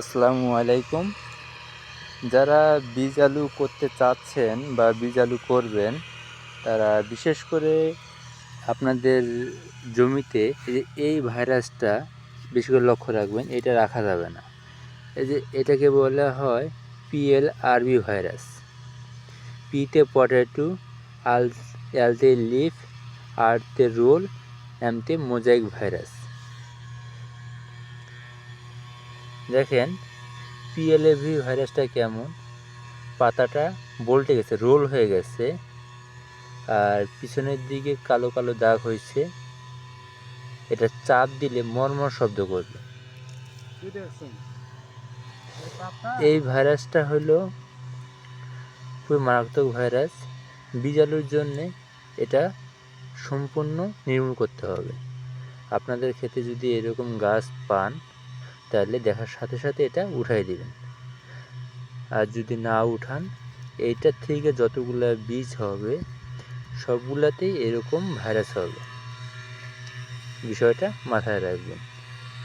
আসসালামু আলাইকুম। যারা বীজ আলু করতে চাচ্ছেন বা বীজ আলু করবেন, তারা বিশেষ করে আপনাদের জমিতে এই ভাইরাসটা বেশি করে লক্ষ্য রাখবেন, এটা রাখা যাবে না। এই যে এটাকে বলা হয় পিএল আরবি ভাইরাস পিতে পটেটো, আল এলতে লিফ আরতে রোল এমতে মোজাইক ভাইরাস। দেখেন পিএলএভি ভাইরাসটা কেমন? পাতাটা বল্টে গেছে রোল হয়ে গেছে, আর পিছনের দিকে কালো কালো দাগ হয়েছে। এটা চাপ দিলে মর্মর শব্দ করবে। এই ভাইরাসটা হলো খুবই মারাত্মক ভাইরাস। বীজাণুর জন্যে এটা সম্পূর্ণ নির্মূল করতে হবে। আপনাদের ক্ষেত্রে যদি এরকম গাছ পান তাহলে দেখার সাথে সাথে এটা উঠাই দিবেন। আর যদি না উঠান এইটার থেকে যতগুলো বীজ হবে, সবগুলাতেই এরকম ভাইরাস হবে। বিষয়টা মাথায় রাখবেন।